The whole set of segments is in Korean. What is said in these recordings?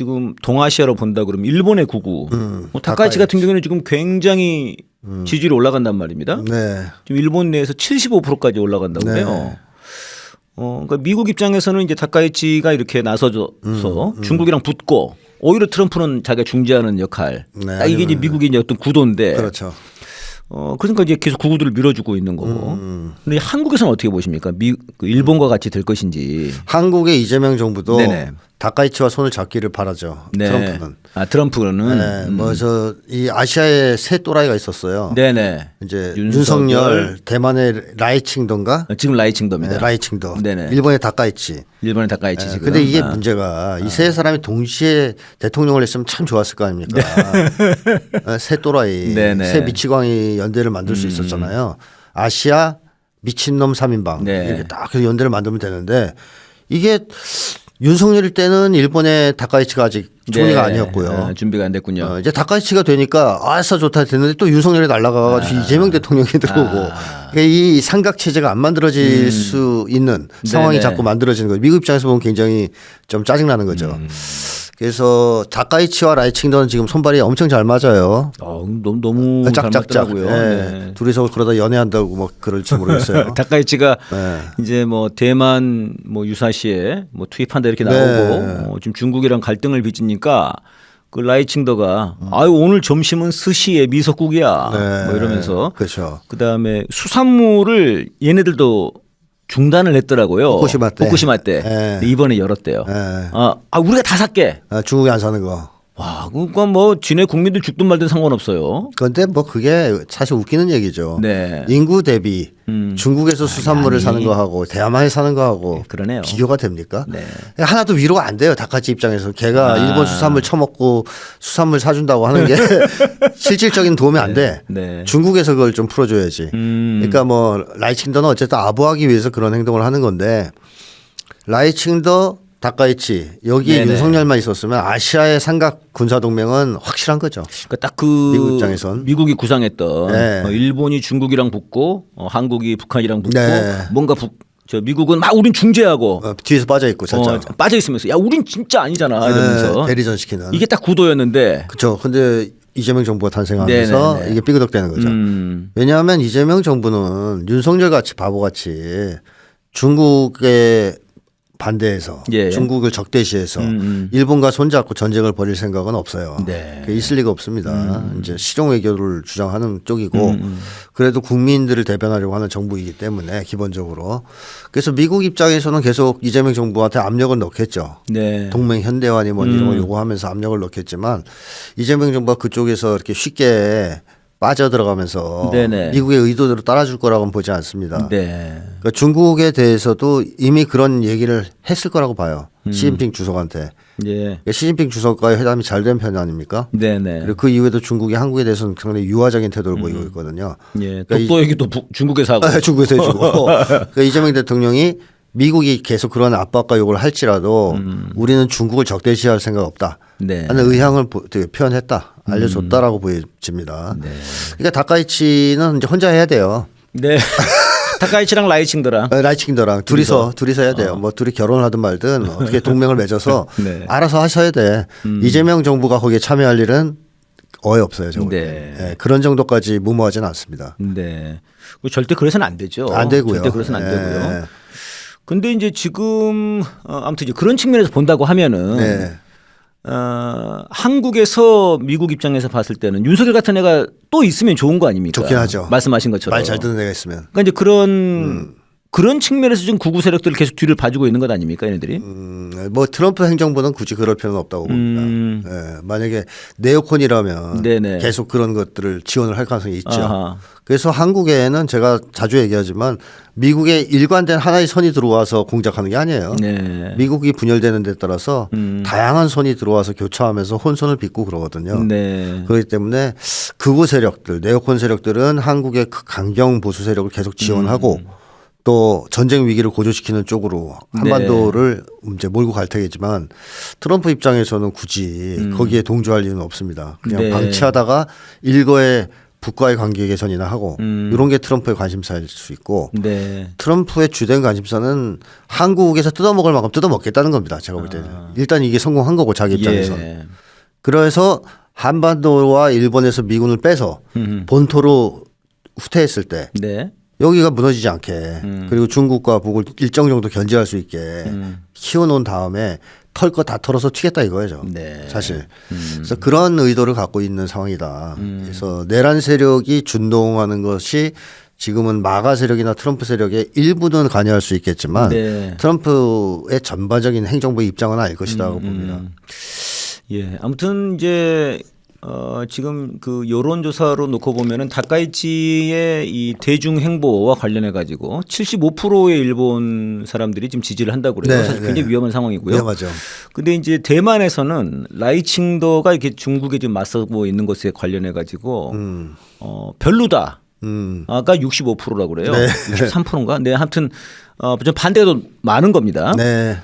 지금 동아시아로 본다 그러면 일본의 구구 음, 뭐 다카이치. 같은 경우는 지금 굉장히 지지율이 올라간단 말입니다. 네. 지금 일본 내에서 75%까지 올라간다고 네. 해요. 어, 그러니까 미국 입장에서는 이제 다카이치가 이렇게 나서서 음, 중국이랑 붙고 오히려 트럼프는 자기가 중재하는 역할. 네, 딱 이게 이제 미국의 이제 어떤 구도인데. 그렇죠. 어, 그러니까 이제 계속 구구들을 밀어주고 있는 거고. 음, 근데 한국에서는 어떻게 보십니까? 미, 그 일본과 같이 될 것인지. 한국의 이재명 정부도 네네. 다카이치와 손을 잡기를 바라죠. 트럼프는. 아, 트럼프는. 네, 음. 뭐저 이 아시아에 세 또라이가 있었어요. 네네. 이제 윤석열. 윤석열, 대만의 라이칭도인가? 어, 지금 라이칭도입니다. 네, 라이칭도. 네네. 일본의 다카이치. 일본의 다카이치 네, 지금. 근데 이게 아. 문제가 이 세 사람이 동시에 대통령을 했으면 참 좋았을 거 아닙니까? 네, 세 또라이, 네네. 음. 세 미치광이 연대를 만들 수 있었잖아요. 아시아 미친놈 삼인방 네. 이렇게 딱그 연대를 만들면 되는데 이게 윤석열일 때는 일본의 다카이치가 아직 총리가 네. 아니었고요. 아, 준비가 안 됐군요. 어, 이제 다카이치가 되니까 아싸 좋다 됐는데 또 윤석열이 날라가가지고 이재명 대통령이 들어오고 아. 그러니까 이 삼각 체제가 안 만들어질 수 있는 상황이 음. 네네. 자꾸 만들어지는 거죠. 미국 입장에서 보면 굉장히 좀 짜증 나는 거죠. 음. 그래서 다카이치와 라이칭도는 지금 손발이 엄청 잘 맞아요. 어, 너무 너무 잘 짝짝짝. 맞더라고요. 예. 네. 둘이서 그러다 연애한다고 뭐 그럴지 모르겠어요. 다카이치가 네. 이제 뭐 대만 뭐 유사시에 뭐 투입한다 이렇게 네. 나오고 어, 지금 중국이랑 갈등을 빚으니까 그 라이칭더가 아유 오늘 점심은 스시에 미소국이야 네. 뭐 이러면서 그렇죠. 그다음에 수산물을 얘네들도 중단을 했더라고요. 후쿠시마 때. 후쿠시마 때. 네. 근데 이번에 열었대요. 예. 아, 아 우리가 다 살게. 아, 중국이 안 사는 거. 와, 그러니까 뭐 지네 국민들 죽든 말든 상관없어요. 그런데 뭐 그게 사실 웃기는 얘기죠. 네. 인구 대비 음. 중국에서 수산물을 아니. 사는 거하고 대만에 사는 거하고 네, 그러네요. 비교가 됩니까? 네. 하나도 위로가 안 돼요. 닭같이 입장에서 걔가 아. 일본 수산물 처먹고 수산물 사준다고 하는 게 실질적인 도움이 안 돼. 네. 중국에서 그걸 좀 풀어줘야지. 음. 그러니까 뭐 라이칭더는 어쨌든 아부하기 위해서 그런 행동을 하는 건데 라이칭더 다카이치 여기에 네네. 윤석열만 있었으면 아시아의 삼각 군사 동맹은 확실한 거죠. 그러니까 딱그 미국 입장에선. 미국이 구상했던 네. 어, 일본이 중국이랑 붙고 어, 한국이 북한이랑 붙고 네. 뭔가 북, 저 미국은 막 우린 중재하고 어, 뒤에서 빠져 있고 살짝 어, 빠져 있으면서 야 우린 진짜 아니잖아 이러면서 네, 대리전 시키는. 이게 딱 구도였는데 그렇죠. 근데 이재명 정부가 탄생하면서 네네네. 이게 삐그덕대는 거죠. 음, 왜냐하면 이재명 정부는 윤석열 같이 바보같이 중국에 반대해서 예. 중국을 적대시해서 음, 음. 일본과 손잡고 전쟁을 벌일 생각은 없어요. 네. 있을 리가 없습니다. 이제 실용 외교를 주장하는 쪽이고 음, 그래도 국민들을 대변하려고 하는 정부이기 때문에 기본적으로 그래서 미국 입장에서는 계속 이재명 정부한테 압력을 넣겠죠. 네. 동맹 현대화니 뭐 이런 걸 요구하면서 압력을 넣겠지만 이재명 정부가 그쪽에서 이렇게 쉽게 빠져 들어가면서 네네. 미국의 의도대로 따라줄 거라고는 보지 않습니다. 네. 그러니까 중국에 대해서도 이미 그런 얘기를 했을 거라고 봐요. 음. 시진핑 주석한테. 예. 그러니까 시진핑 주석과의 회담이 잘 된 편 아닙니까? 네네. 그리고 그 이후에도 중국이 한국에 대해서는 상당히 유화적인 태도를 보이고 있거든요. 예. 그러니까 이- 독도 얘기도 북- 중국에서 하고. 아, 중국에서 해주고. 그러니까 이재명 대통령이 미국이 계속 그런 압박과 요구를 할지라도 우리는 중국을 적대시할 생각 없다. 음. 네. 하는 의향을 표현했다. 알려줬다라고 보여집니다. 네. 그러니까 다카이치는 이제 혼자 해야 돼요. 네. 타카이치랑 라이칭더랑. 어, 라이칭더랑 둘이서 둘이서 해야 돼요. 뭐 둘이 결혼을 하든 말든 어떻게 동맹을 맺어서 네. 알아서 하셔야 돼. 이재명 정부가 거기에 참여할 일은 거의 없어요. 저거. 네. 예, 그런 정도까지 무모하지는 않습니다. 네. 그 절대 그래서는 안 되죠. 안 되고요. 절대 그래서는 안 예. 되고요. 근데 이제 지금 어, 아무튼 이제 그런 측면에서 본다고 하면은 네. 어, 한국에서 미국 입장에서 봤을 때는 윤석열 같은 애가 또 있으면 좋은 거 아닙니까? 좋긴 하죠. 말씀하신 것처럼. 말 잘 듣는 애가 있으면. 그러니까 이제 그런 그런 측면에서 지금 구구 세력들을 계속 뒤를 봐주고 있는 것 아닙니까, 얘네들이? 음, 뭐 트럼프 행정부는 굳이 그럴 필요는 없다고 봅니다. 음. 예, 만약에 네오콘이라면 네네. 계속 그런 것들을 지원을 할 가능성이 있죠. 아하. 그래서 한국에는 제가 자주 얘기하지만 미국의 일관된 하나의 선이 들어와서 공작하는 게 아니에요. 네. 미국이 분열되는 데 따라서 음. 다양한 선이 들어와서 교차하면서 혼선을 빚고 그러거든요. 네. 그렇기 때문에 극우 세력들, 네오콘 세력들은 한국의 그 강경 보수 세력을 계속 지원하고 음. 또 전쟁 위기를 고조시키는 쪽으로 한반도를 이제 몰고 갈 테겠지만 트럼프 입장에서는 굳이 거기에 동조할 이유는 없습니다. 그냥 음. 네. 방치하다가 일거에 북과의 관계 개선이나 하고 음. 이런 게 트럼프의 관심사일 수 있고 네. 트럼프의 주된 관심사는 한국에서 뜯어먹을 만큼 뜯어먹겠다는 겁니다. 제가 볼 때는 일단 이게 성공한 거고 자기 입장에서. 는 아. 예. 그래서 한반도와 일본에서 미군을 빼서 음. 본토로 후퇴했을 때 네. 여기가 무너지지 않게 음. 그리고 중국과 북을 일정 정도 견제할 수 있게 키워놓은 다음에 털 거 다 털어서 튀겠다 이거죠. 네. 사실. 그래서 그런 의도를 갖고 있는 상황이다. 그래서 내란 세력이 준동하는 것이 지금은 마가 세력이나 트럼프 세력의 일부는 관여할 수 있겠지만 네. 트럼프의 전반적인 행정부 입장은 아닐 것이라고 음, 봅니다. 예. 아무튼 이제 어 지금 그 여론조사로 놓고 보면은 다카이치의 이 대중 행보와 관련해 가지고 75%의 일본 사람들이 지금 지지를 한다고 그래요. 네, 사실 네. 굉장히 위험한 상황이고요. 위험하죠. 근데 이제 대만에서는 라이칭더가 이렇게 중국에 지금 맞서고 있는 것에 관련해 가지고 음. 어 별로다. 음. 아까 65%라고 그래요. 네. 63%인가? 네, 아무튼 어 좀 반대가 더 많은 겁니다. 네.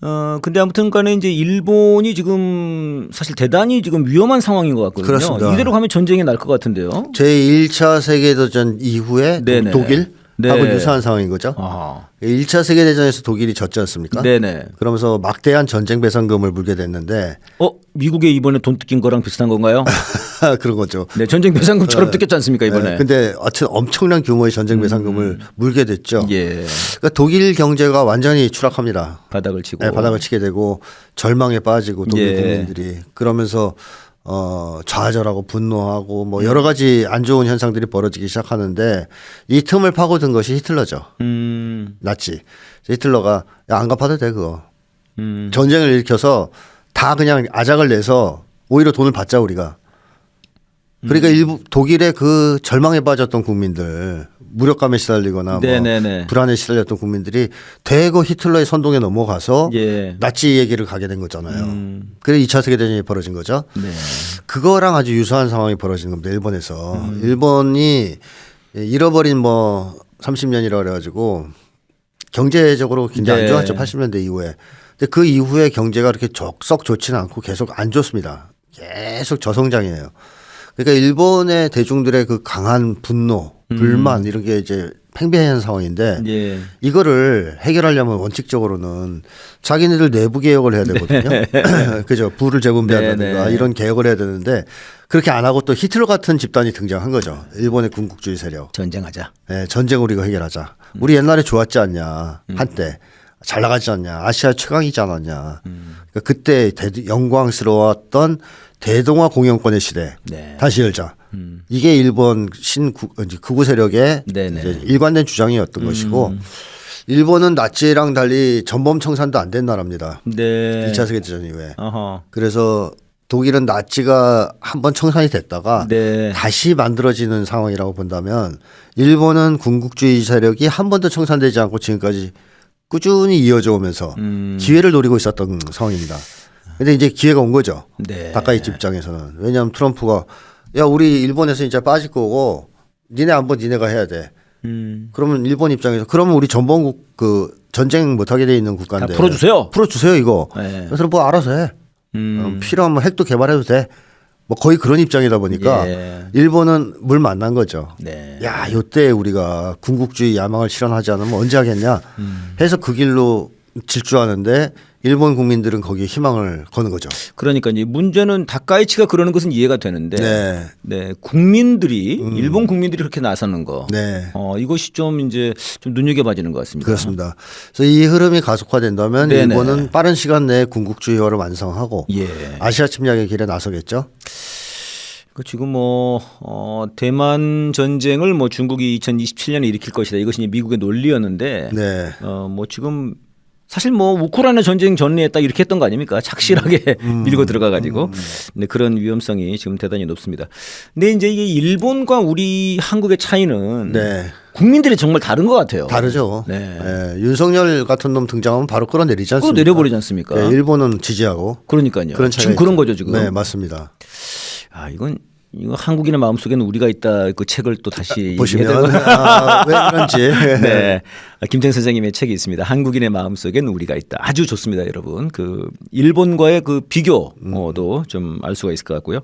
어 근데 아무튼 간에 이제 일본이 지금 사실 대단히 지금 위험한 상황인 것 같거든요. 그렇습니다. 이대로 가면 전쟁이 날 것 같은데요. 제 1차 세계대전 이후에 네네. 독일 하고 네. 유사한 상황인 거죠. 아. 1차 세계 대전에서 독일이 졌지 않습니까? 네네. 그러면서 막대한 전쟁 배상금을 물게 됐는데 어 미국에 이번에 돈 뜯긴 거랑 비슷한 건가요? 그런 거죠. 네, 전쟁 배상금처럼 뜯겼지 않습니까 이번에? 네, 근데 하여튼 엄청난 규모의 전쟁 배상금을 물게 됐죠. 예. 그러니까 독일 경제가 완전히 추락합니다. 바닥을 치고. 네, 바닥을 치게 되고 절망에 빠지고 독일 예. 국민들이 그러면서 어 좌절하고 분노하고 뭐 여러 가지 안 좋은 현상들이 벌어지기 시작하는데 이 틈을 파고든 것이 히틀러죠. 음. 나치. 히틀러가 야, 안 갚아도 돼 그거. 음. 전쟁을 일으켜서 다 그냥 아작을 내서 오히려 돈을 받자 우리가. 음. 그러니까 일부 독일의 그 절망에 빠졌던 국민들 무력감에 시달리거나. 뭐 불안에 시달렸던 국민들이 대거 히틀러의 선동에 넘어가서 예. 나치 얘기를 가게 된 거잖아요. 음. 그래서 2차 세계대전이 벌어진 거죠. 네. 그거랑 아주 유사한 상황이 벌어진 겁니다. 일본에서. 음. 일본이 잃어버린 뭐 30년이라 그래가지고 경제적으로 굉장히 네. 안 좋았죠. 80년대 이후에. 근데 그 이후에 경제가 그렇게 적- 썩 좋지는 않고 계속 안 좋습니다. 계속 저성장이에요. 그러니까 일본의 대중들의 그 강한 분노, 불만 이런 게 이제 팽배한 상황인데 예. 이거를 해결하려면 원칙적으로는 자기네들 내부 개혁을 해야 되거든요. 그죠. 부를 재분배한다든가 네, 네. 이런 개혁을 해야 되는데 그렇게 안 하고 또 히틀러 같은 집단이 등장한 거죠. 일본의 군국주의 세력. 전쟁하자. 네, 전쟁 우리가 해결하자. 우리 옛날에 좋았지 않냐. 한때. 잘 나가지 않냐. 아시아 최강이지 않았냐. 그러니까 그때 대- 영광스러웠던 대동아 공영권의 시대. 네. 다시 열자. 이게 일본 신구 이제 극우 세력의 일관된 주장이었던 것이고 일본은 나치랑 달리 전범 청산도 안 된 나라입니다. 네. 1차 세계 대전 이후에. 어허. 그래서 독일은 나치가 한 번 청산이 됐다가 네. 다시 만들어지는 상황이라고 본다면 일본은 군국주의 세력이 한 번도 청산되지 않고 지금까지 꾸준히 이어져 오면서 음. 기회를 노리고 있었던 상황입니다. 근데 이제 기회가 온 거죠. 네. 가까이 입장에서는 왜냐하면 트럼프가 야 우리 일본에서 이제 빠질 거고 니네 한번 니네가 해야 돼. 음. 그러면 일본 입장에서 그러면 우리 전범국 그 전쟁 못하게 돼 있는 다 국가인데 풀어주세요. 풀어주세요 이거. 네. 그래서 뭐 알아서 해. 음. 어, 필요하면 핵도 개발해도 돼. 뭐 거의 그런 입장이다 보니까 예. 일본은 물 만난 거죠. 네. 야, 요때 우리가 군국주의 야망을 실현하지 않으면 언제 하겠냐 해서 그 길로 질주하는데 일본 국민들은 거기에 희망을 거는 거죠. 그러니까 이제 문제는 다카이치가 그러는 것은 이해가 되는데 네. 네, 국민들이 일본 국민들이 그렇게 나서는 거. 네. 어, 이것이 좀 이제 좀 눈여겨봐지는 것 같습니다. 그렇습니다. 그래서 이 흐름이 가속화된다면 네네. 일본은 빠른 시간 내에 군국주의화를 완성하고 예. 아시아 침략의 길에 나서겠죠. 그 지금 뭐 어, 대만 전쟁을 뭐 중국이 2027년에 일으킬 것이다. 이것이 미국의 논리였는데 네. 어, 뭐 지금 사실 뭐 우크라이나 전쟁 전에 딱 이렇게 했던 거 아닙니까? 착실하게 음. 밀고 들어가 가지고 네, 그런 위험성이 지금 대단히 높습니다. 근데 이제 이게 일본과 우리 한국의 차이는 네. 국민들이 정말 다른 것 같아요. 다르죠. 네. 예, 윤석열 같은 놈 등장하면 바로 끌어내리지 않습니까? 내려버리지 않습니까? 예, 일본은 지지하고 그러니까요. 그런 지금 그런. 거죠 지금. 네, 맞습니다. 아 이건 이거 한국인의 마음속에는 우리가 있다 그 책을 또 다시 보시면 얘기해야 되는 아, 왜 그런지 네. 김태형 선생님의 책이 있습니다. 한국인의 마음속엔 우리가 있다. 아주 좋습니다, 여러분. 그 일본과의 그 비교도 좀알 수가 있을 것 같고요.